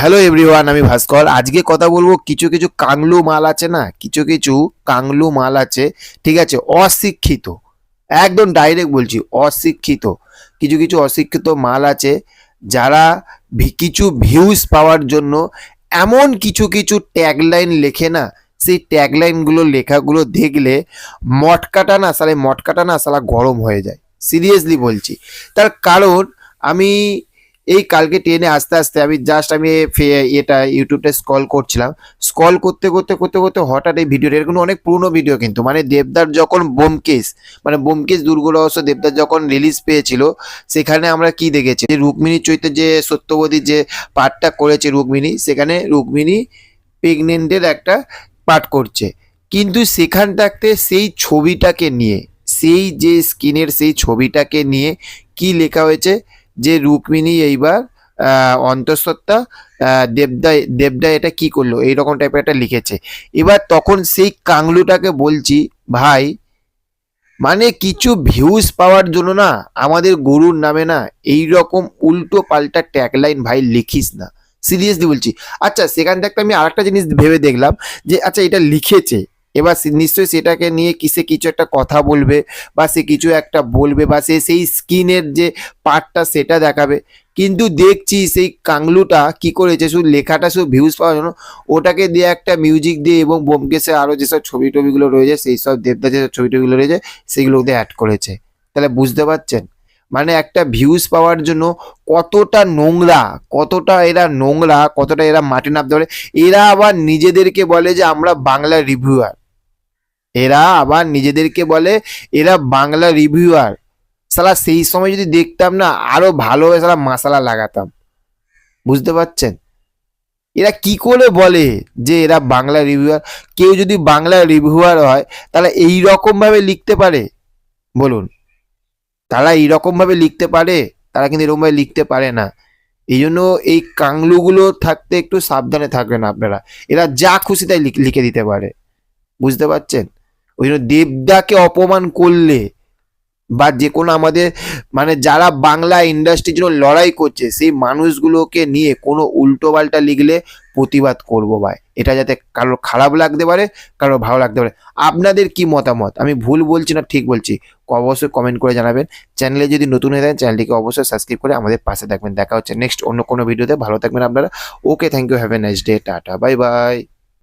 Hello everyone আমি ভাস্কর। আজকে কথা বলব, কিছু কিছু কাংলু মাল আছে না? কিছু কিছু কাংলু মাল আছে, ঠিক আছে? অশিক্ষিত। একদম ডাইরেক্ট বলছি, অশিক্ষিত। কিছু কিছু অশিক্ষিত মাল আছে, যারা কিছু ভিউজ পাওয়ার জন্য এমন কিছু কিছু ট্যাগলাইন লেখে না, সেই ট্যাগলাইনগুলো লেখাগুলো দেখলে মটকাটা না, সালে মটকাটা না, সালা গরম হয়ে যায়। সিরিয়াসলি বলছি। তার কারণ, আমি এই কালকে ট্রেনে আস্তে আস্তে আমি জাস্ট আমি এটা ইউটিউবটা স্কল করছিলাম। স্কল করতে করতে করতে করতে হঠাৎ এই ভিডিওটা এরকম অনেক পুরনো ভিডিও কিন্তু মানে দেবদার যখন বোমকেশ মানে বোমকেশ দুর্গ রহস্য দেবদার যখন রিলিজ পেয়েছিল, সেখানে আমরা কি দেখেছি? যে রুক্মিণী চৈত্রের যে সত্যবতী যে পাঠটা করেছে রুক্মিণী, সেখানে রুক্মিণী প্রেগনেন্টের একটা পাঠ করছে। কিন্তু সেখান থাকতে সেই ছবিটাকে নিয়ে, সেই যে স্কিনের সেই ছবিটাকে নিয়ে কি লেখা হয়েছে? যে রুক্মিণী এইবার অন্তঃসত্ত্বা দেবদা দেবদা এটা কি করল? এইরকম টাইপের একটা লিখেছে। এবার তখন সেই কাংলুটাকে বলছি, ভাই মানে কিছু ভিউজ পাওয়ার জন্য না, আমাদের গরুর নামে না এই রকম উল্টো পাল্টা ট্যাগলাইন ভাই লিখিস না। সিরিয়াসলি বলছি। আচ্ছা সেখান থেকে আমি আরেকটা জিনিস ভেবে দেখলাম যে আচ্ছা এটা লিখেছে। এবার নিশ্চয়ই সেটাকে নিয়ে কিসে কিছু একটা কথা বলবে বা সে কিছু একটা বলবে বা সে সেই স্কিনের যে পার্টটা সেটা দেখাবে। কিন্তু দেখছি সেই কাংলুটা কি করেছে, শুধু লেখাটা শুধু ভিউজ পাওয়ার জন্য, ওটাকে দিয়ে একটা মিউজিক দিয়ে এবং বোমকেসে আরও যেসব ছবি টবিগুলো রয়েছে, সেই সব দেবদা যেসব ছবি টবিগুলো রয়েছে, সেগুলো দিয়ে অ্যাড করেছে। তাহলে বুঝতে পারছেন? মানে একটা ভিউজ পাওয়ার জন্য কতটা নোংরা, কতটা এরা নোংরা, কতটা এরা মাটি নামতে পারে। এরা আবার নিজেদেরকে বলে যে আমরা বাংলা রিভিউয়ার এরা আবার নিজেদেরকে বলে এরা বাংলা রিভিউয়ার সালা সেই সময় যদি দেখতাম না, আরও ভালোভাবে সালা মশালা লাগাতাম। বুঝতে পারছেন? এরা কি করে বলে যে এরা বাংলা রিভিউয়ার কেউ যদি বাংলা রিভিউয়ার হয়, তাহলে এই রকম ভাবে লিখতে পারে। বলুন। তারা এইরকম ভাবে লিখতে পারে, তারা কিন্তু এরকম ভাবে লিখতে পারে না। এই জন্য এই কাংলুগুলো থাকতে একটু সাবধানে থাকবেন আপনারা। এরা যা খুশি তাই লিখে দিতে পারে। বুঝতে পারছেন? ওই জন্য দেবদাকে অপমান করলে বা যে কোনো আমাদের মানে যারা বাংলা ইন্ডাস্ট্রির জন্য লড়াই করছে, সেই মানুষগুলোকে নিয়ে কোনো উল্টো পাল্টা লিখলে প্রতিবাদ করব ভাই। এটা যাতে কারোর খারাপ লাগতে পারে, কারোর ভালো লাগতে পারে। আপনাদের কি মতামত? আমি ভুল বলছি না, ঠিক বলছি। অবশ্যই কমেন্ট করে জানাবেন। চ্যানেলে যদি নতুন হয়ে থাকেন চ্যানেলটিকে অবশ্যই সাবস্ক্রাইব করে আমাদের পাশে থাকবেন। দেখা হচ্ছে নেক্সট অন্য কোনো ভিডিওতে ভালো থাকবেন আপনারা। Okay thank you have a nice day tata bye bye